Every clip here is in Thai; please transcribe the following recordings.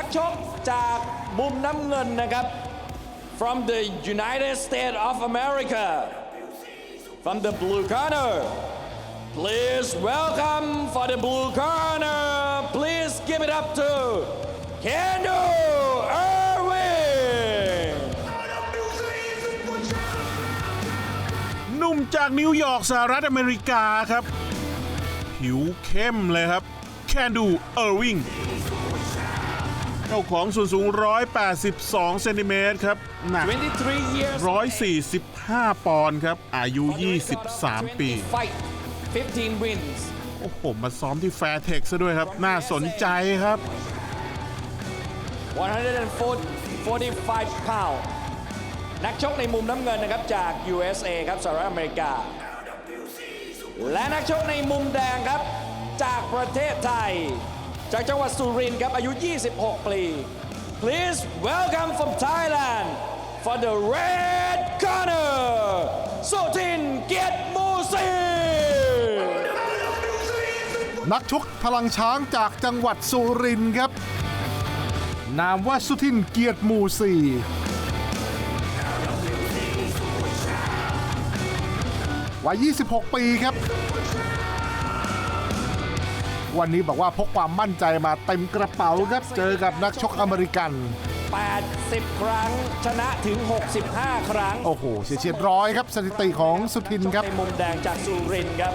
นักชกจากมุมน้ำเงินนะครับ from the United States of America from the blue corner please welcome for the blue corner please give it up to Kendo Irwin หนุ่มจากนิวยอร์กสหรัฐอเมริกาครับ ผิวเข้มเลยครับ แคนดูเออร์วิง เจ้าของส่วนสูง 182 เซนติเมตรครับ หนัก23 years 145 ปอนด์ครับ อายุ 23 ปี fight 15 wins โอ้โห มาซ้อมที่แฟร์เทคซะด้วยครับ น่าสนใจครับ 145 pound นักชกในมุมน้ำเงินนะครับจาก USA ครับสหรัฐอเมริกา และนักชกในมุมแดงครับจากประเทศไทย จากจังหวัดสุรินทร์ครับ อายุ 26 ปี Please welcome from Thailand for the red corner สุทินเกียรติมูซีนักชกพลังช้างจากจังหวัดสุรินทร์ครับ นามว่าสุทินเกียรติมู่สี่วัย 26 ปีครับ วันนี้บอกว่าพกความมั่นใจมาเต็มกระเป๋าครับเจอกับนักชกอเมริกัน 80 ครั้งชนะถึง 65 ครั้งโอ้โหเฉียดๆร้อยครับสถิติของสุทินครับในมุมแดงจากสุรินทร์ครับ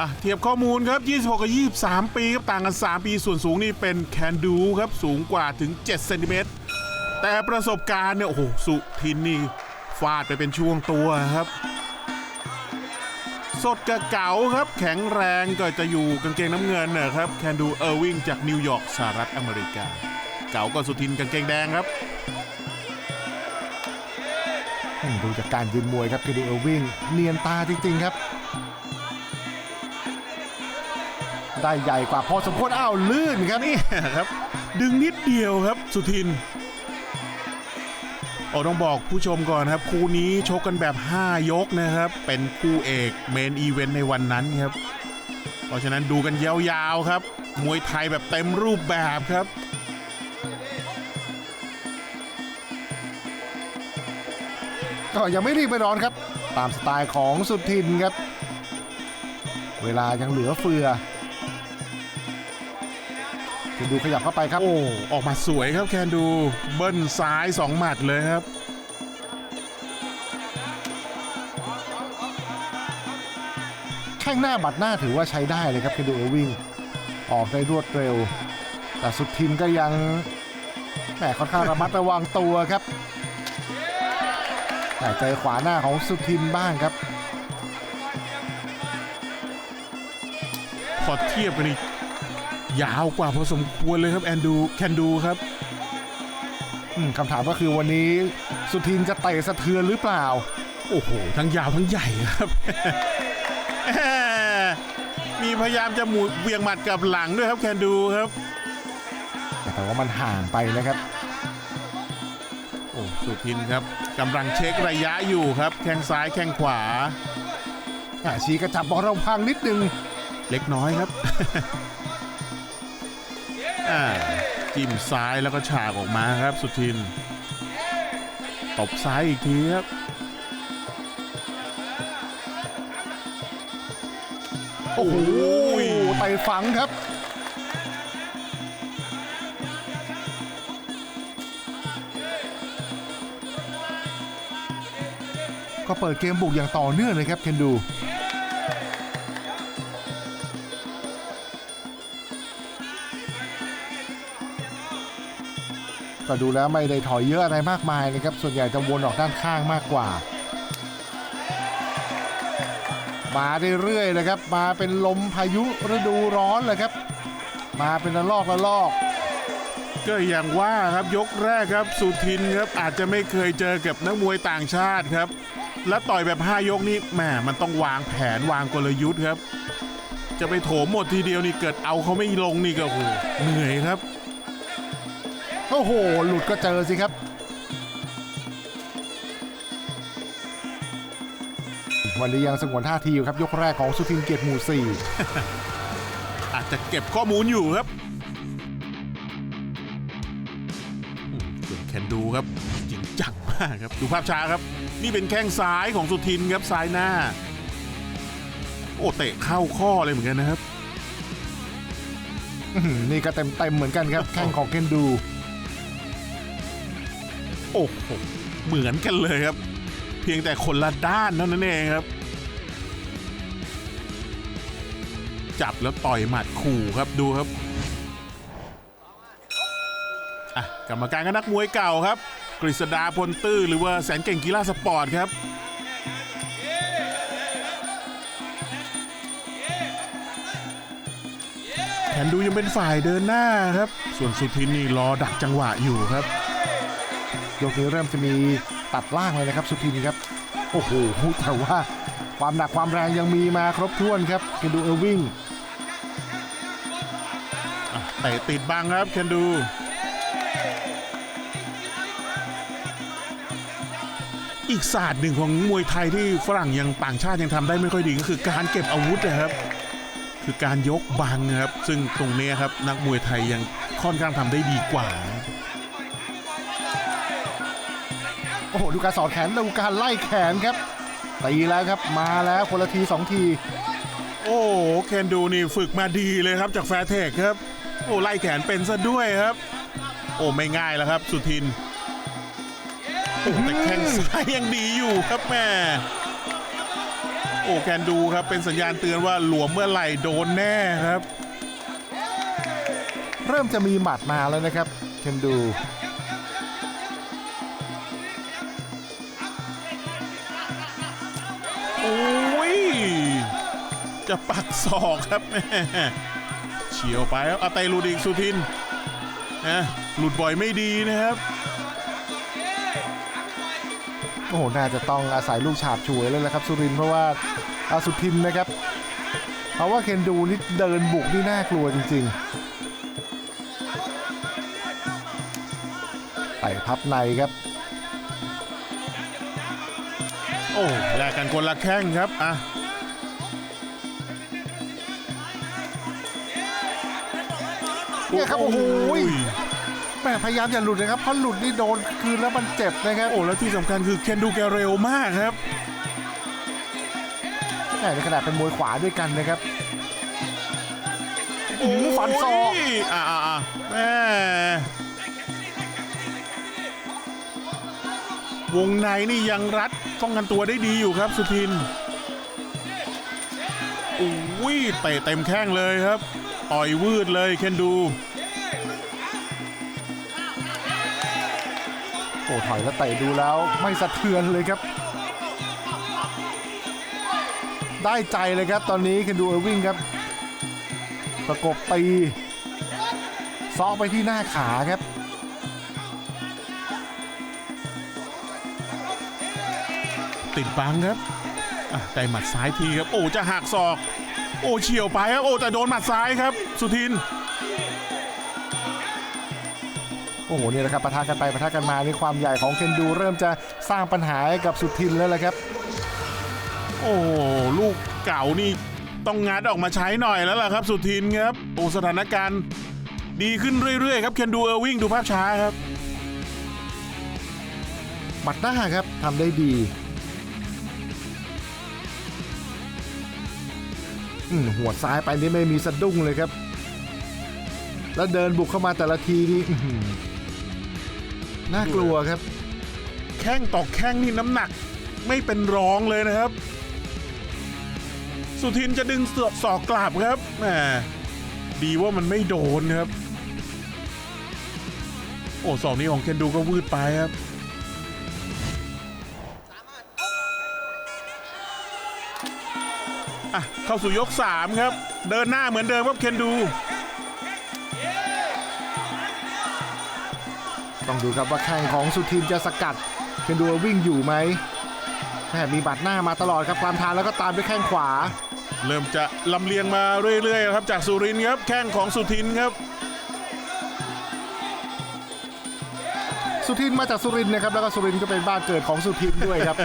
อะเทียบข้อมูลครับ 26 กับ 23 ปีครับต่างกัน 3 ปี ส่วนสูงนี่เป็นแคนดูครับสูงกว่าถึง 7 เซนติเมตร แต่ประสบการณ์เนี่ย โอ้โห สุทินนี่ฟาดไปเป็นช่วงตัวครับ สดกับเก๋าครับ แข็งแรงก็จะอยู่กางเกงน้ำเงินนะครับ แคนดูเออร์วิงจากนิวยอร์กสหรัฐอเมริกา เก๋าก็สุทินกางเกงแดงครับดูจากการยืนมวยครับแคือดูเออร์วิงเนียนตาจริงๆครับ ได้ใหญ่กว่าพอสมควรอ้าวลื่นครับนี่ครับ ดึงนิดเดียวครับสุทิน โอ้ต้องบอกผู้ชมก่อนครับ คู่นี้ชกกันแบบ 5 ยกนะครับ เป็นคู่เอกเมนอีเวนต์ในวันนั้นครับ เพราะฉะนั้นดูกันยาวๆครับ มวยไทยแบบเต็มรูปแบบครับก็ยังไม่รีบไม่ร้อนครับ ตามสไตล์ของสุทินครับ เวลายังเหลือเฟือ จะดูขยับเข้าไปครับ โอ้ ออกมาสวยครับแคนดูเบิ้ลซ้าย 2 หมัดเลยครับ แข้งหน้าบัดหน้าถือว่าใช้ได้เลยครับคือดูเออร์วิงออกได้รวดเร็ว แต่สุทินก็ยังแหมค่อนข้างระมัดระวังตัวครับแต่เจอขวาหน้าของสุทินบ้างครับพอเทียบกันนี่ ยาวกว่าพอสมควรเลยครับแอนดูแคนดูครับอืมคำถามก็คือวันนี้สุทินจะเตะสะเทือนหรือเปล่า โอ้โห ทั้งยาวทั้งใหญ่ครับแหมมีพยายามจะหมุนเวียงหมัดกลับหลังด้วยครับแคนดูครับ แต่ว่ามันห่างไปนะครับ โอ้สุทินครับกำลังเช็คระยะอยู่ครับ แข้งซ้ายแข้งขวาอะชี้กระจับบอลเราพังนิดนึง เล็กน้อยครับอ่า จิ้มซ้ายแล้วก็ฉากออกมาครับสุทิน ตบซ้ายอีกทีครับโอ้โหเตะฝังครับ ก็เปิดเกมบุกอย่างต่อเนื่องเลยครับเคนดู ก็ดูแล้วไม่ได้ถอยเยอะอะไรมากมายนะครับ ส่วนใหญ่จะวนออกด้านข้างมากกว่า มาเรื่อยๆเลยครับ มาเป็นลมพายุฤดูร้อนเลยครับ มาเป็นระลอกระลอกก็อย่างว่าครับยกแรกครับสุทินครับอาจจะไม่เคยเจอกับนักมวยต่างชาติครับ และต่อยแบบ 5 ยกนี่แหมมันต้องวางแผนวางกลยุทธ์ครับ จะไปโถมหมดทีเดียวนี่เกิดเอาเขาไม่ลงนี่ก็โหเหนื่อยครับ โอ้โห หลุดก็เจอสิครับ วันนี้ยังสงวนท่าทีอยู่ครับ ยกแรกของสุทินเกียรติหมู่สี่อาจจะเก็บข้อมูลอยู่ครับแคนดูครับ จริงจังมากครับ ดูภาพช้าครับ นี่เป็นแข้งซ้ายของสุทินครับซ้ายหน้า โอ้เตะเข้าข้อเลยเหมือนกันนะครับอื้อหือนี่ก็เต็มเต็มๆเหมือนกันครับ แข้งของเคนดู โอ้โหเหมือนกันเลยครับ เพียงแต่คนละด้านเท่านั้นเองครับ จับแล้วต่อยหมัดขู่ครับดูครับอะกรรมการก็นักมวยเก่าครับ กฤษดาพลตื้อหรือว่าแสนเก่งกีฬาสปอร์ตครับแขนดูยังเป็นฝ่ายเดินหน้าครับ ส่วนสุทินนี่รอดักจังหวะอยู่ครับ ยกนี้เริ่มจะมีตัดล่างเลยนะครับสุทินครับ โอ้โหแต่ว่าความหนักความแรงยังมีมาครบถ้วนครับเคนดูเอวิงอะเตะติดบังครับเคนดูอีกศาสตร์หนึ่งของมวยไทยที่ฝรั่งยังต่างชาติยังทำได้ไม่ค่อยดีก็คือการเก็บอาวุธนะครับ คือการยกบังนะครับ ซึ่งตรงนี้ครับนักมวยไทยยังค่อนข้างทำได้ดีกว่า หดูการสอดแขนดูการไล่แขนครับตีแล้วครับมาแล้วคนละทีสองที โอ้โหเคนดูนี่ฝึกมาดีเลยครับจากแฟร์เทคครับ โอ้ไล่แขนเป็นซะด้วยครับ โอ้ไม่ง่ายแล้วครับ สุทินโอ้แต่แข้งซ้ายยังดีอยู่ครับแม่โอ้แคนดูครับเป็นสัญญาณเตือนว่าหลวมเมื่อไหร่โดนแน่ครับ เริ่มจะมีหมัดมาแล้วนะครับเคนดู โอ้ย จะปักศอกครับแม่เฉียวไปครับอาไตหลุดอีกสุทินนะหลุดบ่อยไม่ดีนะครับ โอ้โห น่าจะต้องอาศัยลูกฉาบฉวยเลยแหละครับ สุรินเพราะว่าอาสุทินนะครับ เพราะว่าเคนดูนี่เดินบุกนี่น่ากลัวจริงๆไต่พับในครับ โอ้แลกกันคนละแข้งครับอะเนี่ยครับโอ้โหแม่พยายามอย่าหลุดนะครับเพราะหลุดนี่โดนคืนแล้วมันเจ็บนะครับโอ้แล้วที่สำคัญคือเคนดูแกเร็วมากครับแม่ในขณะเป็นมวยขวาด้วยกันนะครับโอ้โหฟันศอกโยอะอะอะแม่ วงในนี่ยังรัดป้องกันตัวได้ดีอยู่ครับสุทินโอ้ยเตะเต็มแข้งเลยครับ ต่อยวืดเลยเคนดูโอ้ถอยแล้วเตะดูแล้วไม่สะเทือนเลยครับ ได้ใจเลยครับตอนนี้เคนดูเออร์วิงครับ ประกบตีซอกไปที่หน้าขาครับ ติดบังครับอะได้หมัดซ้ายทีครับ โอ้จะหักศอก โอ้เฉียวไปครับ โอ้แต่โดนหมัดซ้ายครับ สุทิน โอ้โหนี่แหละครับปะทะกันไปปะทะกันมานี่ความใหญ่ของเคนดูเริ่มจะสร้างปัญหาให้กับสุทินแล้วแหละครับ โอ้ลูกเก่านี่ต้องงัดออกมาใช้หน่อยแล้วล่ะครับสุทินครับ โอ้สถานการณ์ดีขึ้นเรื่อยๆครับเคนดูเออร์วิ่งดูภาพช้าครับหมัดหน้าครับทำได้ดี หัวซ้ายไปนี่ไม่มีสะดุ้งเลยครับ แล้วเดินบุกเข้ามาแต่ละทีนี่น่ากลัวครับ แข้งต่อแข้งนี่น้ำหนัก ไม่เป็นรองเลยนะครับ สุทินจะดึงเสือกศอกกลับครับแหมดีว่ามันไม่โดนครับ โอ้สองนี้ของเคนดูก็วืดไปครับ อะเข้าสู่ยก 3 ครับ เดินหน้าเหมือนเดิมครับเคนดู ต้องดูครับว่าแข้งของสุทินจะสกัด เคนดูวิ่งอยู่ไหมแหมมีบัดหน้ามาตลอดครับความทานแล้วก็ตามด้วยแข้งขวา เริ่มจะลำเลียงมาเรื่อยๆครับจากสุรินทร์ครับแข้งของสุทินครับสุทินมาจากสุรินทร์นะครับแล้วก็สุรินทร์ก็เป็นบ้านเกิดของสุทินด้วยครับ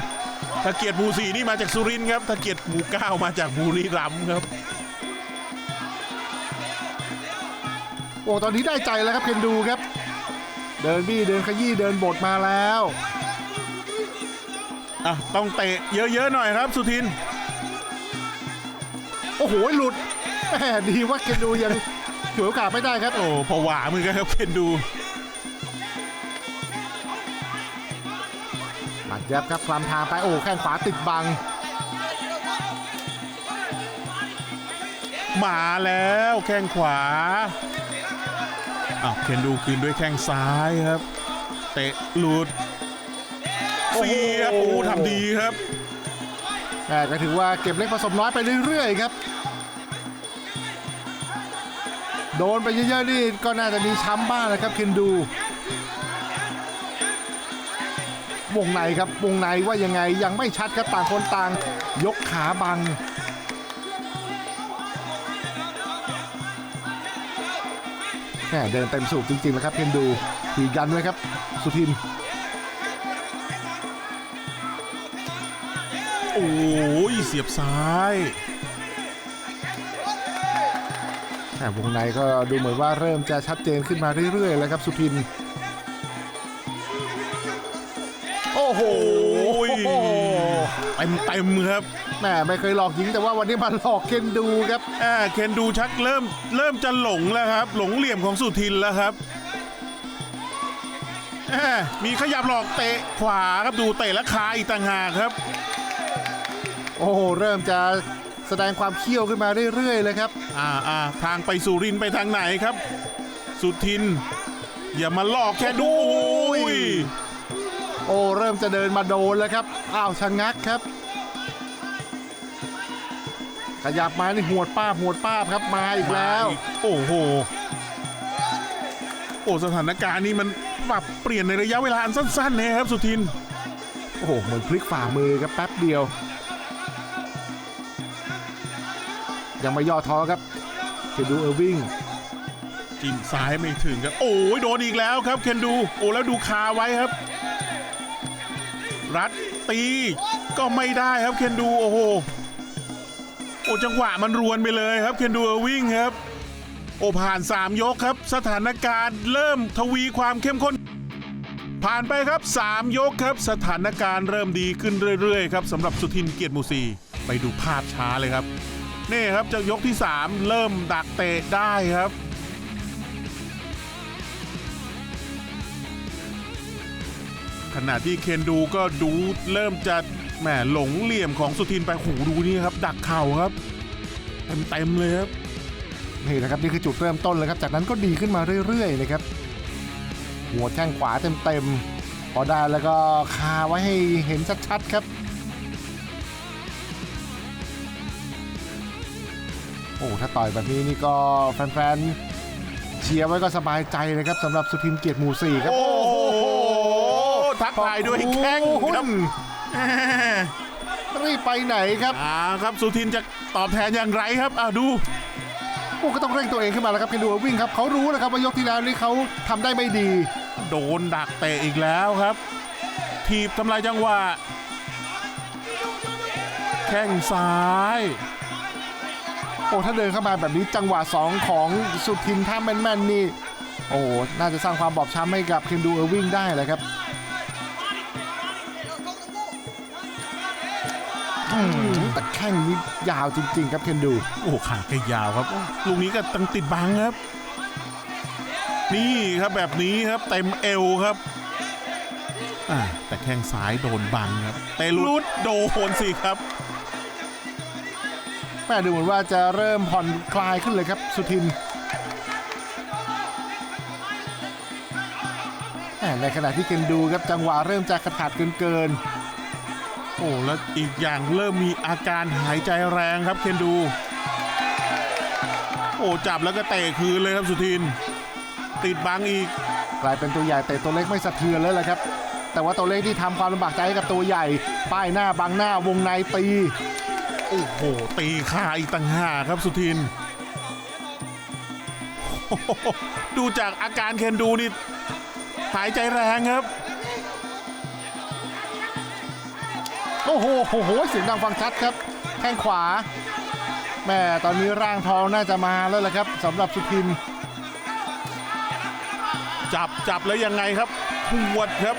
ตะเกียรติหมูสีนี่มาจากสุรินทร์ครับตะเกียรติหมูเก้ามาจากบุรีรัมย์ครับ โอ้ตอนนี้ได้ใจแล้วครับเคนดูครับ เดินบี้เดินขยี้เดินบดมาแล้วอะต้องเตะเยอะๆหน่อยครับสุทิน โอ้โหหลุดแหมดีว่าเคนดูยังฉวยโอกาสไม่ได้ครับ โอ้ผวาเหมือนกันครับเคนดู ยับครับคลำทางไปโอ้แข้งขวาติดบัง มาแล้วแข้งขวาอ้าวเคนดูคืนด้วยแข้งซ้ายครับ เตะหลุดเสียบโอ้ทำดีครับแต่ก็ถือว่าเก็บเล็กผสมน้อยไปเรื่อยๆครับ โดนไปเยอะๆนี่ก็น่าจะมีช้ำบ้างนะครับเคนดู วงในครับวงในว่ายังไงยังไม่ชัดครับต่างคนต่าง ยกขาบังแหม่เดินเต็มสูบจริงๆนะครับเคนดูถียันไว้ครับ สุทิน โอ้ยเสียบซ้ายแหม่วงในก็ดูเหมือนว่าเริ่มจะชัดเจนขึ้นมาเรื่อยๆแล้วครับสุทิน เต็มเต็มๆครับแหม่ไม่เคยหลอกหญิงแต่ว่าวันนี้มาหลอกเคนดูครับอ่าเคนดูชักเริ่มเริ่มจะหลงแล้วครับ หลงเหลี่ยมของสุทินแล้วครับอ่ามีขยับหลอกเตะขวาครับดูเตะและคาอีกต่างหากครับ โอ้โหเริ่มจะแสดงความเขี้ยวขึ้นมาเรื่อยๆเลยครับ อ่าอ่าทางไปสุรินทร์ไปทางไหนครับ สุทิน อย่ามาหลอกแค่ดู โอ้โอ้ยยโอ้เริ่มจะเดินมาโดนแล้วครับอ้าวชะงักครับ ขยับมานี่หวดป้าบหวดป้าบครับมาอีกแล้วโอ้โห โอ้สถานการณ์นี้มันปรับเปลี่ยนในระยะเวลาอันสั้นๆนะครับสุทิน โอ้โหเหมือนพลิกฝ่ามือครับแป๊บเดียว ยังไม่ย่อท้อครับเคนดูเออร์วิงจิ้มซ้ายไม่ถึงครับ โอ้ยโดนอีกแล้วครับเคนดู โอ้แล้วดูคาไว้ครับ รัดตีก็ไม่ได้ครับเคนดูโอ้โหโอ้จังหวะมันรวนไปเลยครับเคนดูวิ่งครับ โอ้ผ่าน 3 ยกครับ สถานการณ์เริ่มทวีความเข้มข้น ผ่านไปครับ 3 ยกครับ สถานการณ์เริ่มดีขึ้นเรื่อยๆครับสำหรับสุทินเกียรติมูซีไปดูภาพช้าเลยครับ นี่ครับจากยกที่ 3 เริ่มดักเตะได้ครับ ขณะที่เคนดูก็ดูเริ่มจะแหมหลงเหลี่ยมของสุทินไปหูดูนี่ครับ ดักเข่าครับ เต็มๆเลยครับนี่นะครับนี่คือจุดเริ่มต้นเลยครับ จากนั้นก็ดีขึ้นมาเรื่อยๆนะครับ หัวแข้งขวาเต็มๆพอได้แล้วก็คาไว้ให้เห็นชัดๆครับ โอ้ถ้าต่อยแบบนี้นี่ก็แฟนๆเชียร์ไว้ก็สบายใจเลยครับสำหรับสุทินเกียรติหมู่สี่ครับ โอ้โห ทักทายด้วยแข้งครับแหมรีบไปไหนครับอ่าครับสุทินจะตอบแทนอย่างไรครับอ่าดูโอ้ก็ต้องเร่งตัวเองขึ้นมาแล้วครับเคนดูวิ่งครับเขารู้นะครับว่ายกที่แล้วนี่เขาทำได้ไม่ดี โดนดักเตะอีกแล้วครับ ทีบทำลายจังหวะแข้งซ้ายโอ้ถ้าเดินเข้ามาแบบนี้จังหวะ 2 ของสุทินถ้าแม่นๆนี่ โอ้น่าจะสร้างความบอบช้ำให้กับเคนดูเออร์วิงได้เลยครับ แต่แข้งนี้ยาวจริง ๆ ครับเคนดู โอ้ขาแกยาวครับโอ้ลูกนี้ก็ตั้งติดบังครับ นี่ครับแบบนี้ครับเต็มเอวครับอ่าแต่แข้งซ้ายโดนบังครับเตะลุดโดนสิครับ แม่ดูเหมือนว่าจะเริ่มผ่อนคลายขึ้นเลยครับ สุทินแม่ในขณะที่เคนดูครับจังหวะเริ่มจะขาดขาดเกินเกิน โอ้แล้วอีกอย่างเริ่มมีอาการหายใจแรงครับเคนดู โอ้จับแล้วก็เตะคืนเลยครับสุทิน ติดบังอีกๆกลายเป็นตัวใหญ่แต่ตัวเล็กไม่สะเทือนแล้วแหละครับ แต่ว่าตัวเล็กที่ทำความลำบากใจให้กับตัวใหญ่ ป้ายหน้าบังหน้าวงในตี โอ้โหตีขาอีกต่างหากครับสุทินโอ้โหดูจากอาการเคนดูนี่หายใจแรงครับ โอ้โหโอ้โหเสียงดังฟังชัดครับแข้งขวาแม่ตอนนี้ร่างทองน่าจะมาแล้วแหละครับสำหรับสุทินจับจับแล้วยังไงครับหวดครับ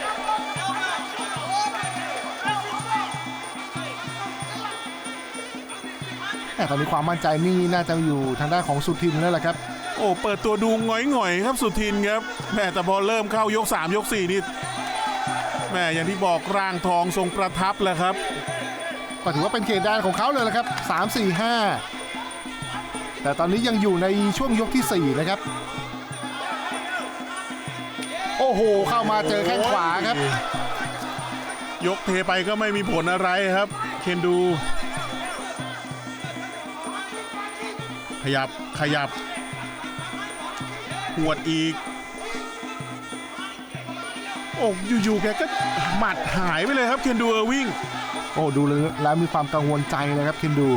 แต่ตอนนี้ความมั่นใจนี่น่าจะอยู่ทางด้านของสุทินแล้วแหละครับ โอ้เปิดตัวดูหงอยๆครับสุทินครับแม่แต่พอเริ่มเข้ายก 3 ยก 4 นี่ แม่อย่างที่บอกร่างทองทรงประทับแหล้วครับ ก็ถือว่าเป็นเขตแดนของเขาเลยละครับ 3 4 5 แต่ตอนนี้ยังอยู่ในช่วงยกที่ 4 นะครับ โอ้โห เข้ามาเจอแข้งขวาครับ ยกเทไปก็ไม่มีผลอะไรครับ เคนดู ขยับขยับหวดอีก โอ้อยู่ๆแกก็หมัดหายไปเลยครับเคนดูเออร์วิ่ง โอ้ดูแล้วมีความกังวลใจเลยครับเคนดู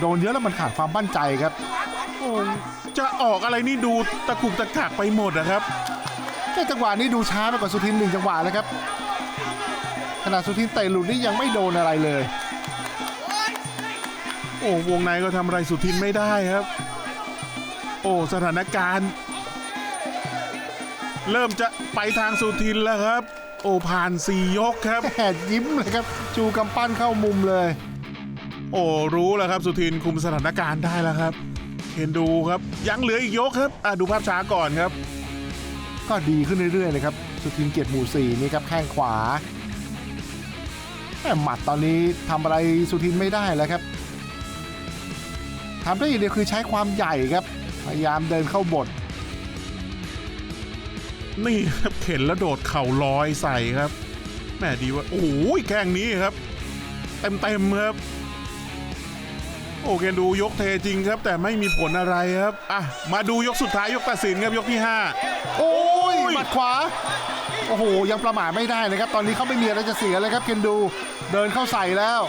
โดนเยอะแล้วมันขาดความมั่นใจครับโอ้จะออกอะไรนี่ดูตะกุกตะกักไปหมดนะครับแต่จังหวะนี้ดูช้าไปกว่าสุทินหนึ่งจังหวะแล้วครับขณะสุทินเตะหลุดนี่ยังไม่โดนอะไรเลย โอ้วงในก็ทำอะไรสุทินไม่ได้ครับ โอ้สถานการณ์ เริ่มจะไปทางสุทินแล้วครับ โอ้ผ่านสี่ยกครับ แหมยิ้มเลยครับจูกำปั้นเข้ามุมเลย โอ้รู้แล้วครับสุทินคุมสถานการณ์ได้แล้วครับเคนดูครับยังเหลืออีกยกครับอะดูภาพช้าก่อนครับ ก็ดีขึ้นเรื่อยๆเลยครับ สุทินเกียรติหมู่สี่นี่ครับแข้งขวาแต่หมัดตอนนี้ทำอะไรสุทินไม่ได้แล้วครับทำได้อย่างเดียวคือใช้ความใหญ่ครับ พยายามเดินเข้าบท นี่ครับเข็นแล้วโดดเข่าลอยใส่ครับแหม่ดีว่าโอ้ยแข้งนี้ครับ เต็มเต็มๆครับ โอเคดูยกเทจริงครับ แต่ไม่มีผลอะไรครับอะมาดูยกสุดท้ายยกตัดสินครับยกที่ 5 โอ้ยโอ้ยหมัดขวาโอ้โหยังประมาทไม่ได้เลยครับ ตอนนี้เขาไม่มีอะไรจะเสียเลยครับเคนดูเดินเข้าใส่แล้ว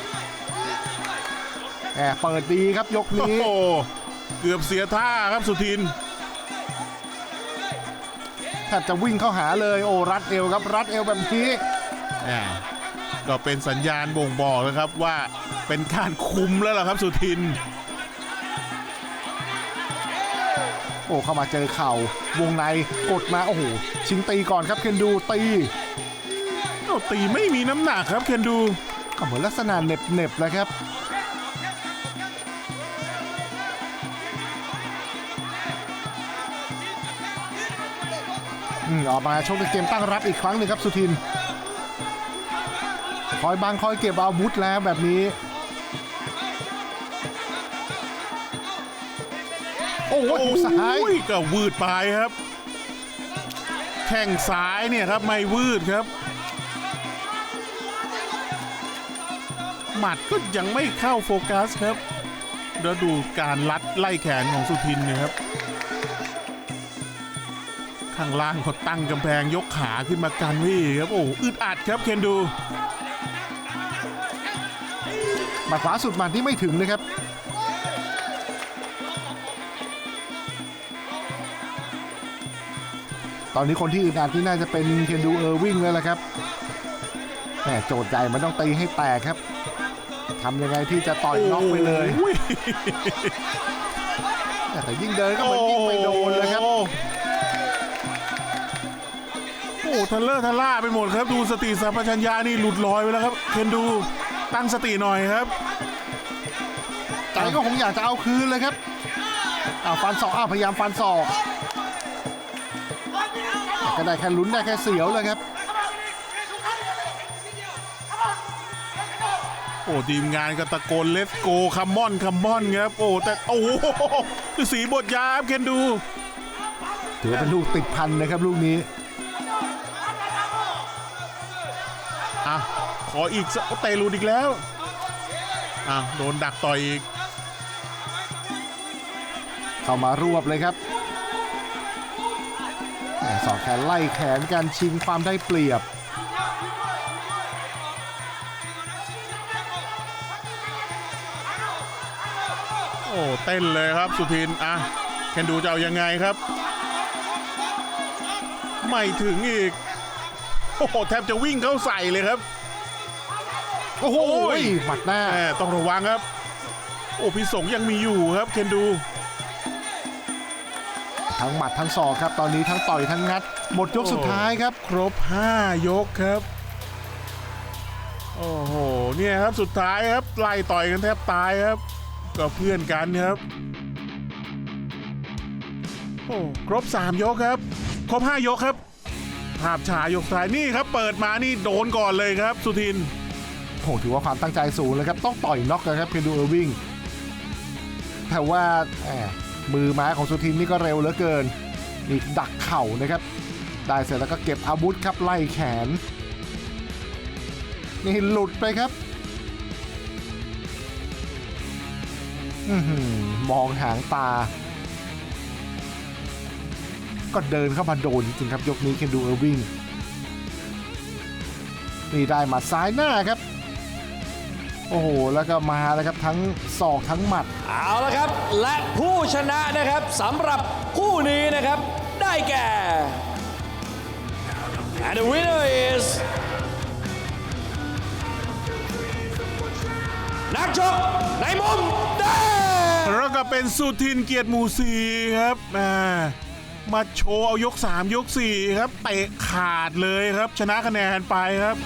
แหมเปิดดีครับยกโอ้นี้โหเกือบเสียท่าครับสุทิน แทบจะวิ่งเข้าหาเลยโอ้รัดเอวครับรัดเอวแบบนี้อ่าก็เป็นสัญญาณบ่งบอกแล้วครับว่าเป็นการคุมแล้วล่ะครับสุทิน โอ้เข้ามาเจอเข่าวงในกดมาโอ้โหชิงตีก่อนครับเคนดูตีเอาตีไม่มีน้ำหนักครับเคนดูก็เหมือนลักษณะเหน็บเน็บๆเลยครับ ออกมาชกในเกมตั้งรับอีกครั้งหนึ่งครับสุทิน คอยบังคอยเก็บอาวุธแล้วแบบนี้ โอ้โหถูกซ้ายก็วืดไปครับ แข้งซ้ายเนี่ยครับไม่วืดครับ หมัดก็ยังไม่เข้าโฟกัสครับแล้วดูการลัดไล่แขนของสุทินเนะครับ ข้างล่างเขาตั้งกำแพงยกขาขึ้นมากันวี่ครับโอ้อึดอัดครับเคนดูหมัดขวาสุดหมัดที่ไม่ถึงนะครับตอนนี้คนที่อึดอัดที่น่าจะเป็นเคนดูเออร์วิงแล้วล่ะครับแหมโจทย์ใหญ่มันต้องตีให้แตกครับทำยังไงที่จะต่อยน็อกไปเลยโอ้ยแต่ยิ่งเดินก็เหมือนยิ่งไม่โดนเลยครับ โอ้โอ้ทันเลอร์ทันล่าไปหมดครับดูสติสัมปชัญญะนี่หลุดลอยไปแล้วครับ เคนดูตั้งสติหน่อยครับใจก็คงอยากจะเอาคืนเลยครับอ้าวฟันศอกอ้าวพยายามฟันศอกแต่ก็ได้แค่ลุ้นได้แค่เสียวเลยครับ โอ้ทีมงานก็ตะโกนเลฟโกคัมมอนคัมมอนครับโอ้แต่โอ้โหคือสีบทยาครับเคนดู ถือว่าเป็นลูกติดพันนะครับลูกนี้ ออีกสักเตะหลุดอีกแล้วอะโดนดักต่อยอีก เข้ามารวบเลยครับแหม่สองแขนไล่แขนกันชิงความได้เปรียบโอ้เต้นเลยครับสุทินอะเคนดูจะเอายังไงครับ ไม่ถึงอีก โอ้โหแทบจะวิ่งเข้าใส่เลยครับ โอ้โหโอ้ยหมัดหน้าแหมต้องระวังครับ โอ้พี่สงยังมีอยู่ครับเคนดู ทั้งหมัดทั้งศอกครับ ตอนนี้ทั้งต่อยทั้งงัด หมดยกสุดท้ายครับ ครบ 5 ยกครับ โอ้โห เนี่ยครับสุดท้ายครับ ไล่ต่อยกันแทบตายครับ ก็เพื่อนกันครับโอ้ครบ 3 ยกครับ ครบ 5 ยกครับภาพฉายยกสุดท้ายนี่ครับ เปิดมานี่โดนก่อนเลยครับ สุทิน โหถือว่าความตั้งใจสูงเลยครับ ต้องต่อยน็อกกันครับเคนดูเออร์วิงแต่ว่ามือไม้ของสุทินนี่ก็เร็วเหลือเกินนี่ดักเข่านะครับ ได้เสร็จแล้วก็เก็บอาวุธครับไล่แขน นี่หลุดไปครับอมองหางตา ก็เดินเข้ามาโดนจริงครับ ยกนี้เคนดูเออร์วิงนี่ได้มัดซ้ายหน้าครับ โอ้โห แล้วก็มาแล้วครับทั้งศอกทั้งหมัด เอาละครับ และผู้ชนะนะครับสำหรับคู่นี้นะครับ ได้แก่ and the winner is นักชกในมุมแดงแล้วก็เป็นสุทินเกียรติหมูสีครับอ่ามาโชว์เอายก 3 ยก 4 ครับเตะขาดเลยครับ ชนะคะแนนไปครับ